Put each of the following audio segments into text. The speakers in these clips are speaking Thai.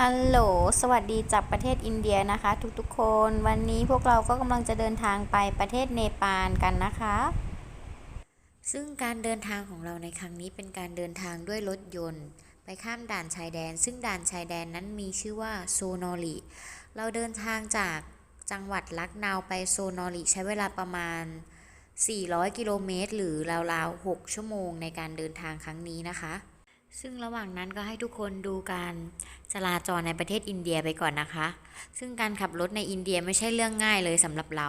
ฮัลโหล สวัสดีจากประเทศอินเดียนะคะ ทุกๆคน วันนี้พวกเราก็กำลังจะเดินทางไปประเทศเนปาลกันนะคะ ซึ่งการเดินทางของเราในครั้งนี้เป็นการเดินทางด้วยรถยนต์ ไปข้ามด่านชายแดน ซึ่งด่านชายแดนนั้นมีชื่อว่าโซนอริเราเดินทางจากจังหวัดลักนาวไปโซนอริใช้เวลาประมาณ 400 กิโลเมตร หรือราวๆ 6 ชั่วโมงในการเดินทางครั้งนี้นะคะ ซึ่งระหว่างนั้นก็ให้ทุกคนดูการจราจรในประเทศอินเดียไปก่อนนะคะ ซึ่งการขับรถในอินเดียไม่ใช่เรื่องง่ายเลยสำหรับเรา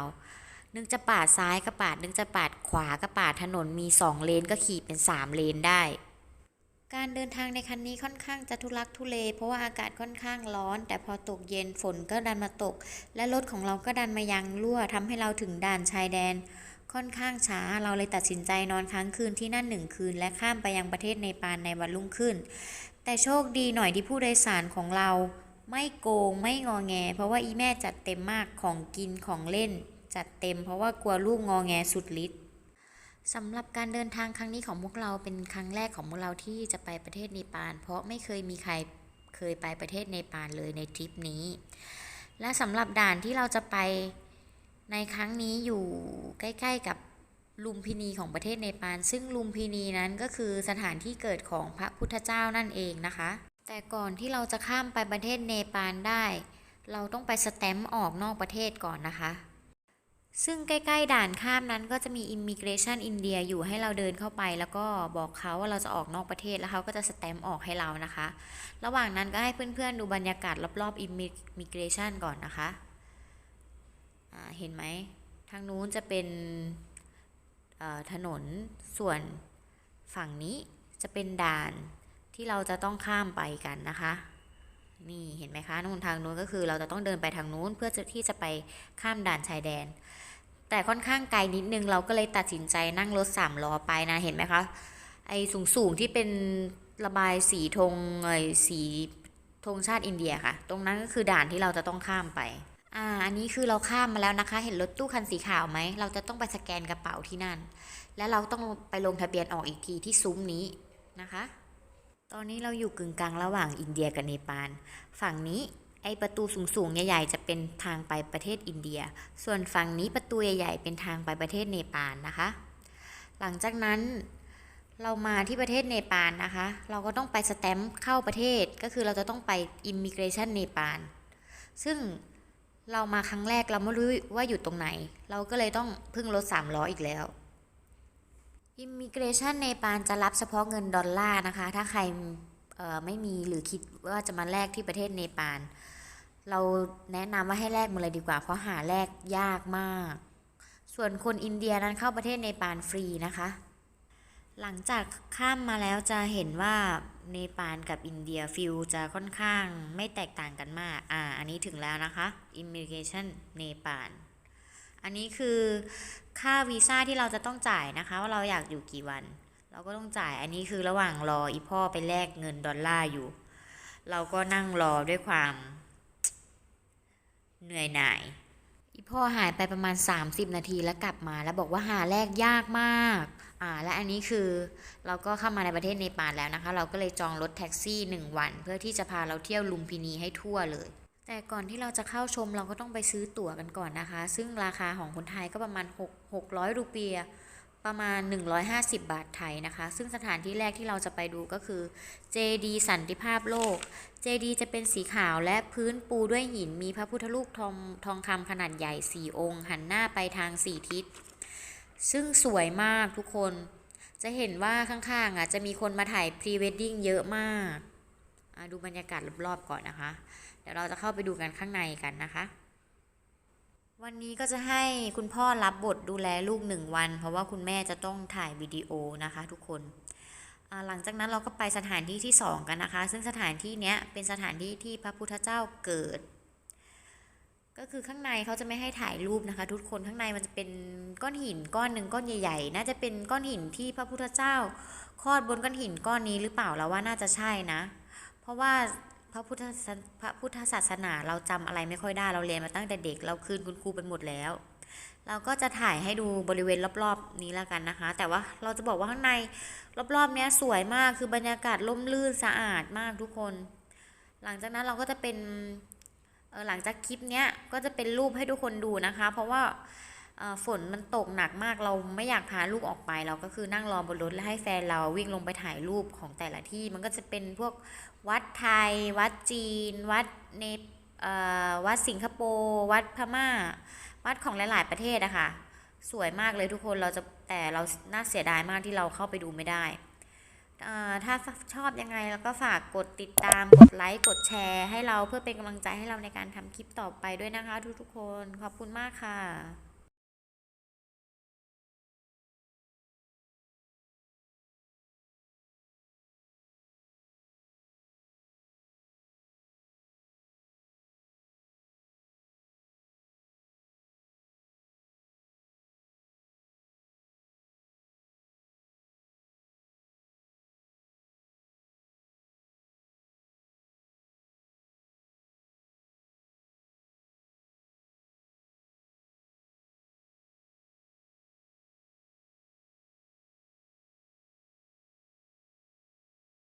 นึกจะปาดซ้ายก็ปาด นึกจะปาดขวาก็ปาด ถนนมี 2 เลนก็ขี่เป็น 3 เลนได้ การเดินทางในคันนี้ค่อนข้างจะทุลักทุเล เพราะว่าอากาศค่อนข้างร้อน แต่พอตกเย็นฝนก็ดันมาตก และรถของเราก็ดันมายังรั่วทำให้เราถึงด่านชายแดน ค่อนข้างช้าเราเลยตัดสินใจนอนค้างคืนที่นั่นหนึ่งคืน และข้ามไปยังประเทศเนปาลในวันรุ่งขึ้น แต่โชคดีหน่อยที่ผู้โดยสารของเรา ไม่โกงไม่งอแง เพราะว่าอีแม่จัดเต็มมากของกินของเล่น จัดเต็มเพราะว่ากลัวลูกงอแงสุดฤทธิ์สำหรับการเดินทางครั้งนี้ของพวกเราเป็นครั้งแรกของพวกเราที่จะไปประเทศเนปาลเพราะไม่เคยมีใครเคยไปประเทศเนปาลเลยในทริปนี้ และสำหรับด่านที่เราจะไป ในครั้งนี้อยู่ใกล้ ๆ กับลุมพินีของประเทศเนปาลซึ่งลุมพินีนั้นก็คือสถานที่เกิดของพระพุทธเจ้านั่นเองนะคะ แต่ก่อนที่เราจะข้ามไปประเทศเนปาลได้ เราต้องไปสแตมป์ออกนอกประเทศก่อนนะคะ ซึ่งใกล้ ๆ ด่านข้ามนั้นก็จะมี Immigration อินเดียอยู่ให้เราเดินเข้าไป แล้วก็บอกเขาว่าเราจะออกนอกประเทศแล้วเขาก็จะสแตมป์ออกให้เรานะคะ ระหว่างนั้นก็ให้เพื่อนๆดูบรรยากาศรอบๆ Immigration ก่อนนะคะ เห็นไหมทางนู้นจะเป็นถนนส่วนฝั่งนี้จะเป็นด่านที่เราจะต้องข้ามไปกันนะคะ นี่เห็นไหมคะนู่นทางนู้นก็คือเราจะต้องเดินไปทางนู้นเพื่อที่จะไปข้ามด่านชายแดน แต่ค่อนข้างไกลนิดนึงเราก็เลยตัดสินใจนั่งรถสามล้อไปนะเห็นไหมคะไอ้สูงสูงที่เป็นระบายสีธงไอ้สีธงชาติอินเดียค่ะ ตรงนั้นก็คือด่านที่เราจะต้องข้ามไป อ่า อันนี้คือเราข้ามมาแล้วนะคะ เห็นรถตู้คันสีขาวไหม เราจะต้องไปสแกนกระเป๋าที่นั่น และเราต้องไปลงทะเบียนออกอีกทีที่ซุ้มนี้นะคะ ตอนนี้เราอยู่กึ่งกลางระหว่างอินเดียกับเนปาล ฝั่งนี้ไอประตูสูงๆใหญ่ๆจะเป็นทางไปประเทศอินเดีย ส่วนฝั่งนี้ประตูใหญ่ ๆ เป็นทางไปประเทศเนปาลนะคะ หลังจากนั้นเรามาที่ประเทศเนปาลนะคะ เราก็ต้องไปสแตมป์เข้าประเทศ ก็คือเราจะต้องไปอิมมิเกรชันเนปาล ซึ่ง เรามาครั้งแรกเราไม่รู้ว่าอยู่ตรงไหน เราก็เลยต้องพึ่งรถสามล้ออีกแล้วอิมมิเกรชันเนปาลจะรับเฉพาะเงินดอลลาร์นะคะ ถ้าใครไม่มีหรือคิดว่าจะมาแลกที่ประเทศเนปาลเราแนะนำว่าให้แลกมาเลยดีกว่า เพราะหาแลกยากมาก ส่วนคนอินเดียนั้นเข้าประเทศเนปาลฟรีนะคะ หลังจากข้ามมาแล้วจะเห็นว่าเนปาลกับอินเดียฟิลจะค่อนข้างไม่แตกต่างกันมาก อ่า อันนี้ถึงแล้วนะคะ Immigration เนปาล อันนี้คือค่าวีซ่าที่เราจะต้องจ่ายนะคะ ว่าเราอยากอยู่กี่วัน เราก็ต้องจ่าย อันนี้คือระหว่างรออีพ่อไปแลกเงินดอลลาร์อยู่ เราก็นั่งรอด้วยความเหนื่อยหน่าย อีพ่อหายไปประมาณ 30 นาทีแล้วกลับมาแล้วบอกว่าหาแลกยากมาก อ่าและอันนี้คือเราก็เข้ามาในประเทศเนปาลแล้วนะคะ เราก็เลยจองรถแท็กซี่ 1 วัน เพื่อที่จะพาเราเที่ยวลุมพินีให้ทั่วเลย แต่ก่อนที่เราจะเข้าชมเราก็ต้องไปซื้อตั๋วกันก่อนนะคะ ซึ่งราคาของคนไทยก็ประมาณ 6 600 รูเปียประมาณ 150 บาทไทยนะคะ ซึ่งสถานที่แรกที่เราจะไปดูก็คือเจดีสันติภาพโลกเจดีจะเป็นสีขาวและพื้นปูด้วยหิน มีพระพุทธรูปทองทองคำขนาดใหญ่สี่องค์ หันหน้าไปทางสี่ทิศ ซึ่งสวยมากทุกคน จะเห็นว่าข้างๆอะจะมีคนมาถ่ายพรีเวดดิ้งเยอะมากอะดูบรรยากาศรอบๆก่อนนะคะ เดี๋ยวเราจะเข้าไปดูกันข้างในกันนะคะ วันนี้ก็จะให้คุณพ่อรับบทดูแลลูกหนึ่งวัน เพราะว่าคุณแม่จะต้องถ่ายวิดีโอนะคะ ทุกคนอ่าหลังจากนั้นเราก็ไปสถานที่ที่สองกันนะคะ ซึ่งสถานที่เนี้ยเป็นสถานที่ที่พระพุทธเจ้าเกิด ก็คือข้างในเขาจะไม่ให้ถ่ายรูปนะคะ ทุกคนข้างในมันจะเป็นก้อนหินก้อนหนึ่งก้อนใหญ่ๆ น่าจะเป็นก้อนหินที่พระพุทธเจ้าคลอดบนก้อนหินก้อนนี้หรือเปล่าเราว่าน่าจะใช่นะ เพราะว่าพระพุทธพระพุทธศาสนาเราจำอะไรไม่ค่อยได้เราเรียนมาตั้งแต่เด็ก เราคืนคุณครูไปหมดแล้ว เราก็จะถ่ายให้ดูบริเวณรอบๆนี้แล้วกันนะคะ แต่ว่าเราจะบอกว่าข้างในรอบๆเนี้ยสวยมากคือบรรยากาศร่มรื่นสะอาดมากทุกคน หลังจากนั้นเราก็จะเป็น หลังจากคลิปเนี้ยก็จะเป็นรูปให้ทุกคนดูนะคะ เพราะว่าฝนมันตกหนักมากเราไม่อยากพาลูกออกไป เราก็คือนั่งรอบนรถแล้วให้แฟนเราวิ่งลงไปถ่ายรูปของแต่ละที่ มันก็จะเป็นพวกวัดไทย วัดจีน วัดเนปเวัดสิงคโปร์วัดพม่า วัดของหลาย ๆ ประเทศอะค่ะสวยมากเลยทุกคนเราจะแต่เราน่าเสียดายมากที่เราเข้าไปดูไม่ได้ ถ้าชอบยังไงแล้วก็ฝากกดติดตาม กดไลค์ กดแชร์ ให้เราเพื่อเป็นกำลังใจให้เราในการทำคลิปต่อไปด้วยนะคะทุกๆคน ขอบคุณมากค่ะ